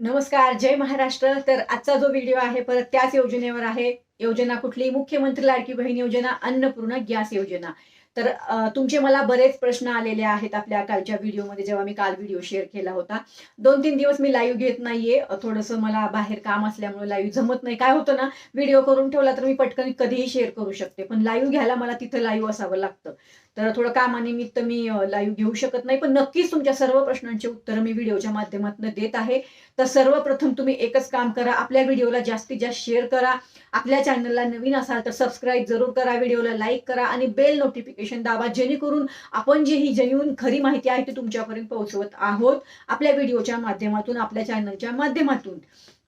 नमस्कार जय महाराष्ट्र. तर आजचा जो व्हिडिओ आहे परत त्याच योजनेवर आहे. योजना कुठली? मुख्यमंत्री लाडकी बहीण योजना अन्नपूर्णा गॅस योजना. तर तुमचे मला बरेच प्रश्न आलेले आहेत आपल्या कालच्या व्हिडिओमध्ये जेव्हा मी काल व्हिडिओ शेअर केला होता. दोन तीन दिवस मी लाईव्ह घेत नाहीये. थोडंसं मला बाहेर काम असल्यामुळे लाईव्ह जमत नाही. काय होतं ना व्हिडिओ करून ठेवला तर मी पटकन कधीही शेअर करू शकते. पण लाईव्ह घ्यायला मला तिथं लाईव्ह असावं लागतं. तर थोडं कामानिमित्त मी लाईव्ह घेऊ शकत नाही. पण नक्कीच तुमच्या सर्व प्रश्नांची उत्तरं मी व्हिडिओच्या माध्यमातून देत आहे. तर सर्वप्रथम तुम्ही एकच काम करा. आपल्या व्हिडिओला जास्तीत जास्त शेअर करा. आपल्या चॅनलला नवीन असाल तर सबस्क्राईब जरूर करा. व्हिडिओला लाईक करा आणि बेल नोटिफिकेशन दाबा जेणेकरून आपण जी ही जेन्युन खरी माहिती आहे ती तुमच्यापर्यंत पोहोचवत आहोत आपल्या व्हिडिओच्या माध्यमातून आपल्या चॅनलच्या माध्यमातून.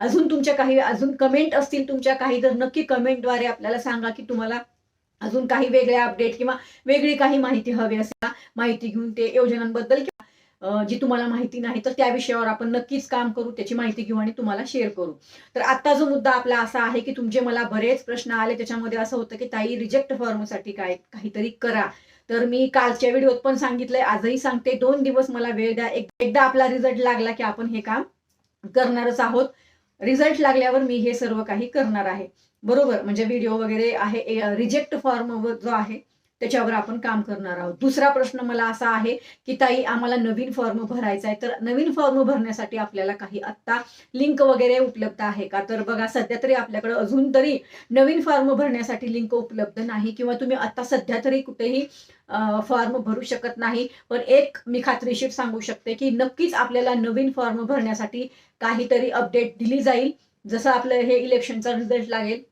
अजून तुमच्या काही अजून कमेंट असतील तुमच्या काही तर नक्की कमेंटद्वारे आपल्याला सांगा की तुम्हाला अजून काही वेगळे अपडेट किंवा वेगळी काही माहिती हवी असेल माहिती घेऊन ते योजनांबद्दल जी तुम्हाला माहिती नाही तर त्या विषयावर आपण नक्कीच काम करू त्याची माहिती घेऊ आणि तुम्हाला शेअर करू. तर आता जो मुद्दा आपला असा आहे की तुमचे मला बरेच प्रश्न आले त्याच्यामध्ये असं होतं की ताई रिजेक्ट फॉर्मसाठी काय काहीतरी करा. तर मी कालच्या व्हिडिओत पण सांगितलंय आजही सांगते दोन दिवस मला वेळ द्या. एकदा आपला रिझल्ट लागला की आपण हे काम करणारच आहोत. रिझल्ट लागल्यावर मी हे सर्व काही करणार आहे. बरोबर? म्हणजे व्हिडिओ वगैरे आहे रिजेक्ट फॉर्म जो आहे त्याच्यावर आपण काम करणार आहोत. दुसरा प्रश्न मला असा आहे की ताई आम्हाला नवीन फॉर्म भरायचा आहे. तर नवीन फॉर्म भरण्यासाठी आपल्याला काही आत्ता लिंक वगैरे उपलब्ध आहे का? तर बघा सध्या तरी आपल्याकडे अजून तरी नवीन फॉर्म भरण्यासाठी लिंक उपलब्ध नाही किंवा तुम्ही आता सध्या तरी कुठेही फॉर्म भरू शकत नाही. पण एक मी खात्रीशीर सांगू शकते की नक्कीच आपल्याला नवीन फॉर्म भरण्यासाठी काहीतरी अपडेट दिली जाईल. जसं आपलं हे इलेक्शनचा रिझल्ट लागेल.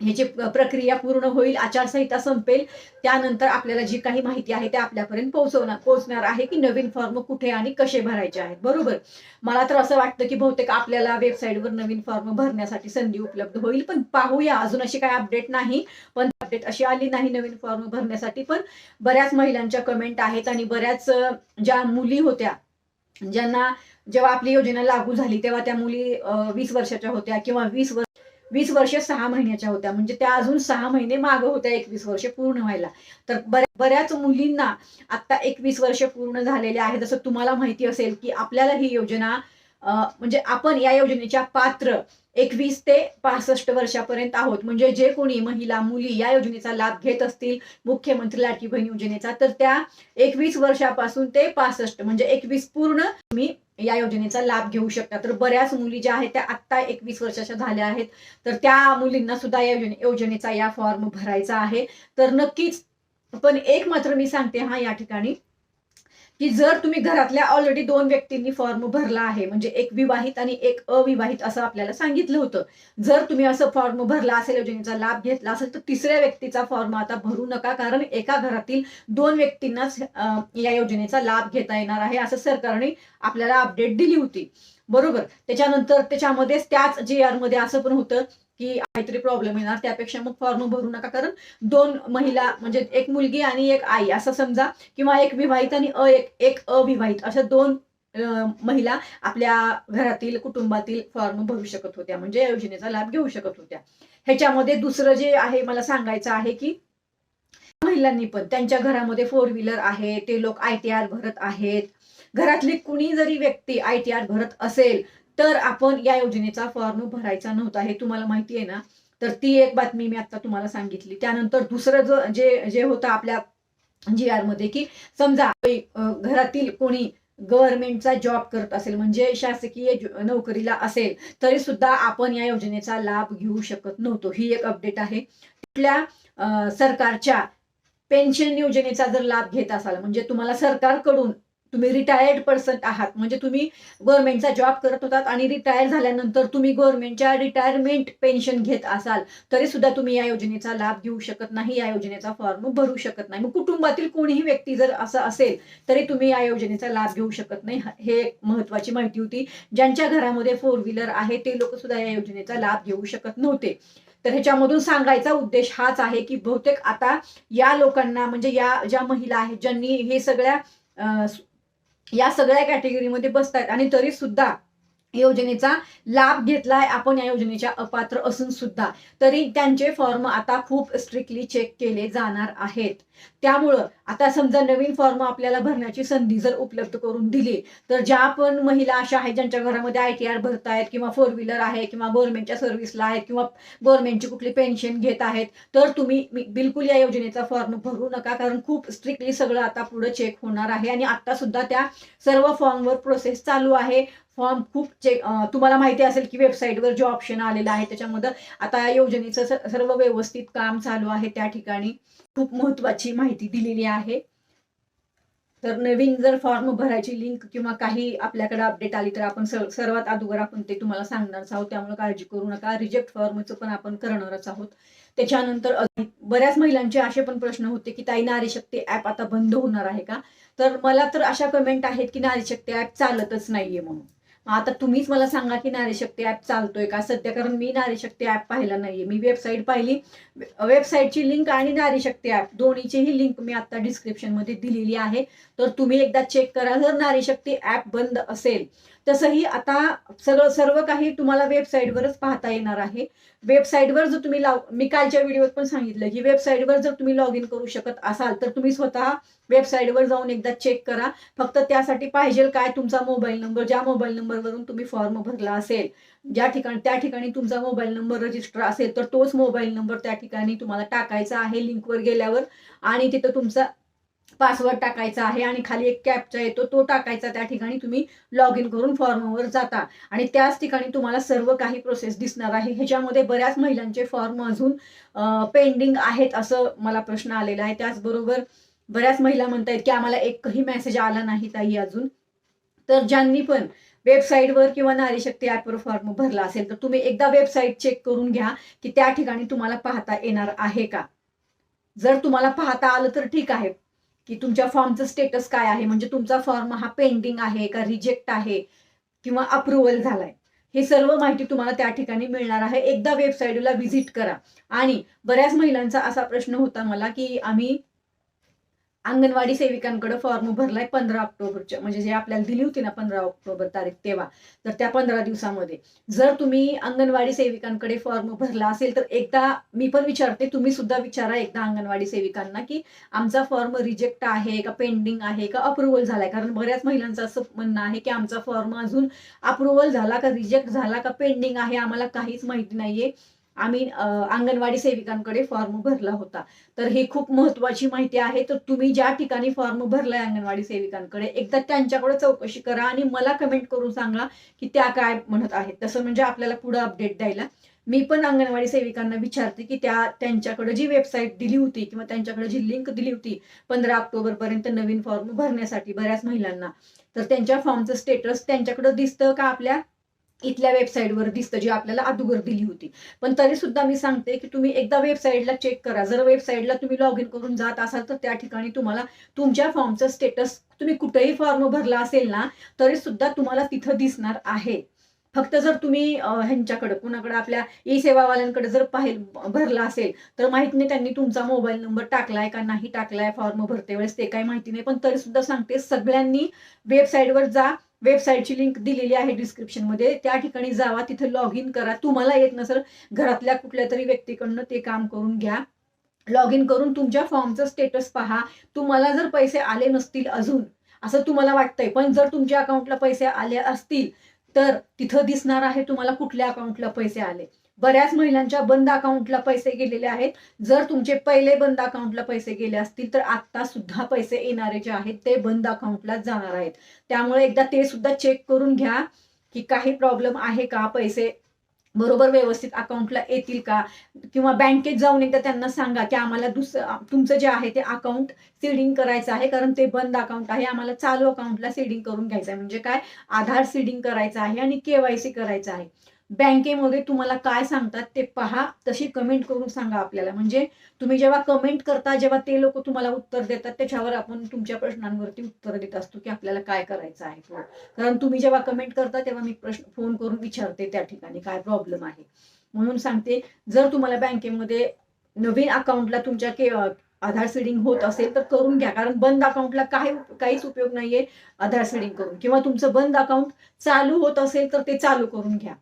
ह्याची प्रक्रिया पूर्ण होईल आचारसंहिता संपेल त्यानंतर आपल्याला जी काही माहिती आहे ते आपल्यापर्यंत पोहोचवणार पोहोचणार आहे की नवीन फॉर्म कुठे आणि कसे भरायचे आहेत. बरोबर? मला तर असं वाटतं की बहुतेक आपल्याला वेबसाईटवर नवीन फॉर्म भरण्यासाठी संधी उपलब्ध होईल पण पाहूया. अजून अशी काही अपडेट नाही पण अपडेट अशी आली नाही नवीन फॉर्म भरण्यासाठी. पण बऱ्याच महिलांच्या कमेंट आहेत आणि बऱ्याच ज्या मुली होत्या ज्यांना जेव्हा आपली योजना लागू झाली तेव्हा त्या मुली वीस वर्षाच्या होत्या किंवा वीस वर्ष वीस वर्ष सहा महिन्याच्या होत्या. म्हणजे त्या अजून सहा महिने मागं होत्या एकवीस वर्ष पूर्ण व्हायला. तर बऱ्याच मुलींना आता एकवीस वर्ष पूर्ण झालेले आहे जसं तुम्हाला माहिती असेल की आपल्याला ही योजना म्हणजे आपण या योजनेच्या पात्र एकवीस ते पासष्ट वर्षापर्यंत आहोत. म्हणजे जे कोणी महिला मुली या योजनेचा लाभ घेत असतील मुख्यमंत्री लाडकी बहीण योजनेचा तर त्या एकवीस वर्षापासून ते पासष्ट म्हणजे एकवीस पूर्ण तुम्ही या योजनेचा लाभ घेऊ शकता. तर बऱ्याच मुली ज्या आहेत त्या आत्ता एकवीस वर्षाच्या झाल्या आहेत. तर त्या मुलींना सुद्धा या योजनेचा या फॉर्म भरायचा आहे. तर नक्कीच पण एक मात्र मी सांगते हा या ठिकाणी की जर तुम्ही घरातल्या ऑलरेडी दोन व्यक्तींनी फॉर्म भरला आहे म्हणजे एक विवाहित आणि एक अविवाहित असं आपल्याला सांगितलं होतं. जर तुम्ही असं फॉर्म भरला असेल योजनेचा लाभ घेतला असेल तर तिसऱ्या व्यक्तीचा फॉर्म आता भरू नका कारण एका घरातील दोन व्यक्तींनाच या योजनेचा लाभ घेता येणार आहे असं सरकारने आपल्याला अपडेट दिली होती. बरोबर? त्याच्यानंतर त्याच्यामध्येच त्याच जे आरमध्ये असं पण होतं की काहीतरी प्रॉब्लेम येणार त्यापेक्षा मग फॉर्म भरू नका. कारण दोन महिला म्हणजे एक मुलगी आणि एक आई असं समजा किंवा एक विवाहित आणि अ एक एक अविवाहित अशा दोन महिला आपल्या घरातील कुटुंबातील फॉर्म भरू शकत होत्या. म्हणजे या योजनेचा लाभ घेऊ शकत होत्या. ह्याच्यामध्ये दुसरं जे आहे मला सांगायचं आहे की महिलांनी पण त्यांच्या घरामध्ये फोर व्हीलर आहे ते लोक आय टी आर भरत आहेत. घरातली कुणी जरी व्यक्ती आय टी आर भरत असेल तर आपण या योजनेचा फॉर्म भरायचा नव्हता हे तुम्हाला माहिती आहे ना? तर ती एक बातमी मी आता तुम्हाला सांगितली. त्यानंतर दुसरं जो जे जे होतं आपल्या जी आरमध्ये की समजा घरातील कोणी गव्हर्नमेंटचा जॉब करत असेल म्हणजे शासकीय नोकरीला असेल तरी सुद्धा आपण या योजनेचा लाभ घेऊ शकत नव्हतो. ही एक अपडेट आहे. कुठल्या सरकारच्या पेन्शन योजनेचा जर लाभ घेत असाल म्हणजे तुम्हाला सरकारकडून तुम्ही रिटायर्ड पर्सन आहात. म्हणजे तुम्ही गव्हर्नमेंटचा जॉब करत होतात आणि रिटायर झाल्यानंतर तुम्ही गव्हर्नमेंटच्या रिटायरमेंट पेन्शन घेत असाल तरी सुद्धा तुम्ही या योजनेचा लाभ घेऊ शकत नाही या योजनेचा फॉर्म भरू शकत नाही. मग कुटुंबातील कोणीही व्यक्ती जर असं असेल तरी तुम्ही या योजनेचा लाभ घेऊ शकत नाही. हे एक महत्वाची माहिती होती. ज्यांच्या घरामध्ये फोर व्हीलर आहे ते लोक सुद्धा या योजनेचा लाभ घेऊ शकत नव्हते. तर ह्याच्यामधून सांगायचा उद्देश हाच आहे की बहुतेक आता या लोकांना म्हणजे या ज्या महिला आहेत ज्यांनी हे सगळ्या या सगळ्या कॅटेगरीमध्ये बसतायत. आणि तरी सुद्धा योजनेचा लाभ घेतलाय आपण या योजनेच्या अपात्र असून सुद्धा तरी त्यांचे फॉर्म आता खूप स्ट्रिक्टली चेक केले जाणार आहेत. त्यामुळं आता समजा नवीन फॉर्म आपल्याला भरण्याची संधी जर उपलब्ध करून दिली तर ज्या पण महिला अशा आहेत ज्यांच्या घरामध्ये आय टी आर भरतायत किंवा फोर व्हीलर आहे किंवा गव्हर्नमेंटच्या सर्व्हिसला आहेत किंवा गव्हर्नमेंटची कुठली पेन्शन घेत आहेत तर तुम्ही बिलकुल या योजनेचा फॉर्म भरू नका. कारण खूप स्ट्रिक्टली सगळं आता पुढे चेक होणार आहे आणि आता सुद्धा त्या सर्व फॉर्मवर प्रोसेस चालू आहे. फॉर्म खूप चेक तुम्हाला माहिती असेल की वेबसाईटवर जो ऑप्शन आलेला आहे त्याच्यामध्ये आता या योजनेचं सर्व व्यवस्थित काम चालू आहे त्या ठिकाणी. खूप महत्वाची माहिती दिलेली आहे. तर नवीन जर फॉर्म भरायची लिंक किंवा काही आपल्याकडे अपडेट आली तर आपण सर्वात अगोदर आपण ते तुम्हाला सांगणारच आहोत. त्यामुळे काळजी करू नका. रिजेक्ट फॉर्मचं पण आपण करणारच आहोत. त्याच्यानंतर बऱ्याच महिलांचे असे पण प्रश्न होते की ताई नारी शक्ती ऍप आता बंद होणार आहे का? तर मला तर अशा कमेंट आहेत की नारी शक्ती ऍप चालतच नाहीये म्हणून. आता तुम्हीच मला सांगा की नारीशक्ती ऍप चालतोय का? सध्या कारण मी नारी शक्ती ऍप पाहिला नाहीये. मी वेबसाईट पाहिली. वेबसाईटची लिंक आणि नारीशक्ती ऍप दोन्हीचीही लिंक मी आता डिस्क्रिप्शनमध्ये दिलेली आहे. तर तुम्ही एकदा चेक करा. जर नारीशक्ती ऍप बंद असेल तसंही आता सगळं सर्व काही तुम्हाला वेबसाईटवरच पाहता येणार आहे. वेबसाईटवर जर तुम्ही लॉग मी कालच्या व्हिडिओत पण सांगितलं की वेबसाईटवर जर तुम्ही लॉग इन करू शकत असाल तर तुम्ही स्वतः वेबसाईटवर जाऊन एकदा चेक करा. फक्त त्यासाठी पाहिजे काय तुमचा मोबाईल नंबर ज्या मोबाईल नंबरवरून तुम्ही फॉर्म भरला असेल ज्या ठिकाणी त्या ठिकाणी तुमचा मोबाईल नंबर रजिस्टर असेल तर तोच मोबाईल नंबर त्या ठिकाणी तुम्हाला टाकायचा आहे लिंकवर गेल्यावर. आणि तिथं तुमचा पासवर्ड टाकायचा आहे आणि खाली एक कॅपचा येतो तो टाकायचा. त्या ठिकाणी तुम्ही लॉग इन करून फॉर्मवर जाता. आणि त्याच ठिकाणी तुम्हाला सर्व काही प्रोसेस दिसणार आहे. ह्याच्यामध्ये बऱ्याच महिलांचे फॉर्म अजून पेंडिंग आहेत असं मला प्रश्न आलेला आहे. त्याचबरोबर बऱ्याच महिला म्हणतायत की आम्हाला एकही मेसेज आला नाही ताई अजून. तर ज्यांनी पण वेबसाईटवर किंवा नारी शक्ती ॲपवर फॉर्म भरला असेल तर तुम्ही एकदा वेबसाईट चेक करून घ्या की त्या ठिकाणी तुम्हाला पाहता येणार आहे का? जर तुम्हाला पाहता आलं तर ठीक आहे. की तुमच्या फॉर्मचं स्टेटस काय आहे? म्हणजे तुमचा फॉर्म हा पेंडिंग आहे का रिजेक्ट आहे? किंवा अप्रुव्हल झालाय? हे सर्व माहिती तुम्हाला त्या ठिकाणी मिळणार आहे. एकदा वेबसाईटला व्हिजिट करा. आणि बऱ्याच महिलांचा असा प्रश्न होता मला की आम्ही अंगणवाडी सेविकांकडे फॉर्म भरलाय पंधरा ऑक्टोबरच्या. म्हणजे जे आपल्याला दिली होती ना पंधरा ऑक्टोबर तारीख तेव्हा तर त्या पंधरा दिवसामध्ये. जर तुम्ही अंगणवाडी सेविकांकडे फॉर्म भरला असेल तर एकदा मी पण विचारते तुम्ही सुद्धा विचारा एकदा अंगणवाडी सेविकांना की आमचा फॉर्म रिजेक्ट आहे का पेंडिंग आहे का अप्रुव्हल झालाय? कारण बऱ्याच महिलांचं असं म्हणणं आहे की आमचा फॉर्म अजून अप्रुव्हल झाला का रिजेक्ट झाला का पेंडिंग आहे आम्हाला काहीच माहिती नाहीये. आम्ही अंगणवाडी सेविकांकडे फॉर्म भरला होता. तर ही खूप महत्वाची माहिती आहे. तर तुम्ही ज्या ठिकाणी फॉर्म भरलाय अंगणवाडी सेविकांकडे एकदा त्यांच्याकडे चौकशी करा आणि मला कमेंट करून सांगा की त्या काय म्हणत आहेत. तसं म्हणजे आपल्याला पुढे अपडेट द्यायला. मी पण अंगणवाडी सेविकांना विचारते की त्या त्यांच्याकडे जी वेबसाईट दिली होती किंवा त्यांच्याकडे जी लिंक दिली होती पंधरा ऑक्टोबर पर्यंत नवीन फॉर्म भरण्यासाठी बऱ्याच महिलांना तर त्यांच्या फॉर्मचं स्टेटस त्यांच्याकडे दिसतं का आपल्या इथल्या वेबसाईटवर दिसतं जी आपल्याला अदुगर दिली होती. पण तरी सुद्धा मी सांगते की तुम्ही एकदा वेबसाईटला चेक करा. जर वेबसाईटला तुम्ही लॉग इन करून जात असाल तर त्या ठिकाणी तुम्हाला तुमच्या फॉर्मचा स्टेटस तुम्ही कुठेही फॉर्म भरला असेल ना तरी सुद्धा तुम्हाला तिथं दिसणार आहे. फक्त जर तुम्ही ह्यांच्याकडं ह्यांच्याकडे कुणाकडे आपल्या ई सेवावाल्यांकडे जर पाहिल भरला असेल तर माहीत नाही त्यांनी तुमचा मोबाईल नंबर टाकलाय का नाही टाकलाय फॉर्म भरते वेळेस ते काही माहिती नाही. पण तरी सुद्धा सांगते सगळ्यांनी वेबसाईटवर जा. वेबसाईटची लिंक दिलेली आहे डिस्क्रिप्शनमध्ये त्या ठिकाणी जावा तिथे लॉग इन करा. तुम्हाला येत नसेल घरातल्या कुठल्या तरी व्यक्तीकडनं ते काम करून घ्या. लॉग इन करून तुमच्या फॉर्मचं स्टेटस पहा. तुम्हाला जर पैसे आले नसतील अजून असं तुम्हाला वाटतंय पण जर तुमच्या अकाउंटला पैसे आले असतील तर तिथं दिसणार आहे तुम्हाला कुठल्या अकाउंटला पैसे आले. बऱ्याच महिलांच्या बंद अकाउंटला पैसे गेलेले आहेत. जर तुमचे पहिले बंद अकाउंटला पैसे गेले असतील तर आता सुद्धा पैसे येणारे जे आहेत ते बंद अकाउंटला जाणार आहेत. त्यामुळे एकदा ते सुद्धा चेक करून घ्या की काही प्रॉब्लेम आहे का पैसे? बरोबर व्यवस्थित अकाउंटला येतील का? किंवा बँकेत जाऊन एकदा त्यांना सांगा की आम्हाला दुसरं तुमचं जे आहे ते अकाउंट सीडिंग करायचं आहे कारण ते बंद अकाउंट आहे आम्हाला चालू अकाउंटला सीडिंग करून घ्यायचं आहे. म्हणजे काय? आधार सीडिंग करायचं आहे आणि केवायसी करायचं आहे. बँकेमध्ये तुम्हाला काय सांगतात ते पहा. तशी कमेंट करून सांगा आपल्याला. म्हणजे तुम्ही जेव्हा कमेंट करता जेव्हा ते लोक तुम्हाला उत्तर देतात त्याच्यावर आपण तुमच्या प्रश्नांवरती उत्तर देत असतो की आपल्याला काय करायचं आहे कारण तुम्ही जेव्हा कमेंट करता तेव्हा मी प्रश्न फोन करून विचारते त्या ठिकाणी काय प्रॉब्लेम आहे. म्हणून सांगते जर तुम्हाला बँकेमध्ये नवीन अकाउंटला तुमच्या के आधार सीडिंग होत असेल तर करून घ्या. कारण बंद अकाउंटला काही काहीच उपयोग नाहीये आधार सीडिंग करून. किंवा तुमचं बंद अकाउंट चालू होत असेल तर ते चालू करून घ्या.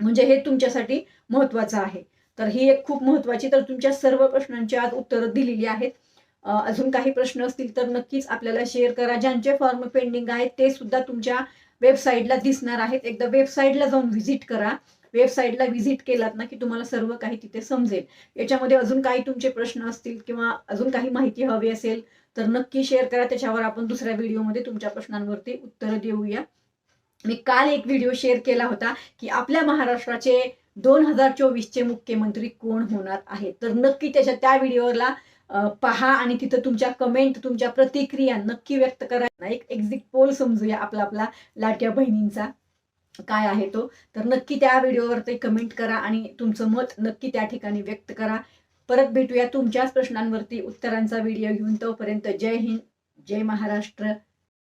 म्हणजे हे तुमच्यासाठी महत्वाचं आहे. तर ही एक खूप महत्वाची तर तुमच्या सर्व प्रश्नांची आज उत्तरं दिलेली आहेत. अजून काही प्रश्न असतील तर नक्कीच आपल्याला शेअर करा. ज्यांचे फॉर्म पेंडिंग आहेत ते सुद्धा तुमच्या वेबसाईटला दिसणार आहेत. एकदा वेबसाईटला जाऊन व्हिजिट करा. वेबसाईटला व्हिजिट केलात ना की तुम्हाला सर्व काही तिथे समजेल. याच्यामध्ये अजून काही तुमचे प्रश्न असतील किंवा अजून काही माहिती हवी असेल तर नक्की शेअर करा. त्याच्यावर आपण दुसऱ्या व्हिडिओमध्ये तुमच्या प्रश्नांवरती उत्तरं देऊया. मी काल एक व्हिडिओ शेअर केला होता की आपल्या महाराष्ट्राचे दोन हजार चोवीसचे मुख्यमंत्री कोण होणार आहेत? तर नक्की त्याच्या त्या व्हिडिओला पहा आणि तिथं तुमच्या कमेंट तुमच्या प्रतिक्रिया नक्की व्यक्त करा. एक एक्झिट पोल समजूया आपला आपला लाट्या बहिणींचा काय आहे तो. तर नक्की त्या व्हिडिओवरती कमेंट करा आणि तुमचं मत नक्की त्या ठिकाणी व्यक्त करा. परत भेटूया तुमच्याच प्रश्नांवरती उत्तरांचा व्हिडिओ घेऊन तोपर्यंत जय हिंद जय महाराष्ट्र.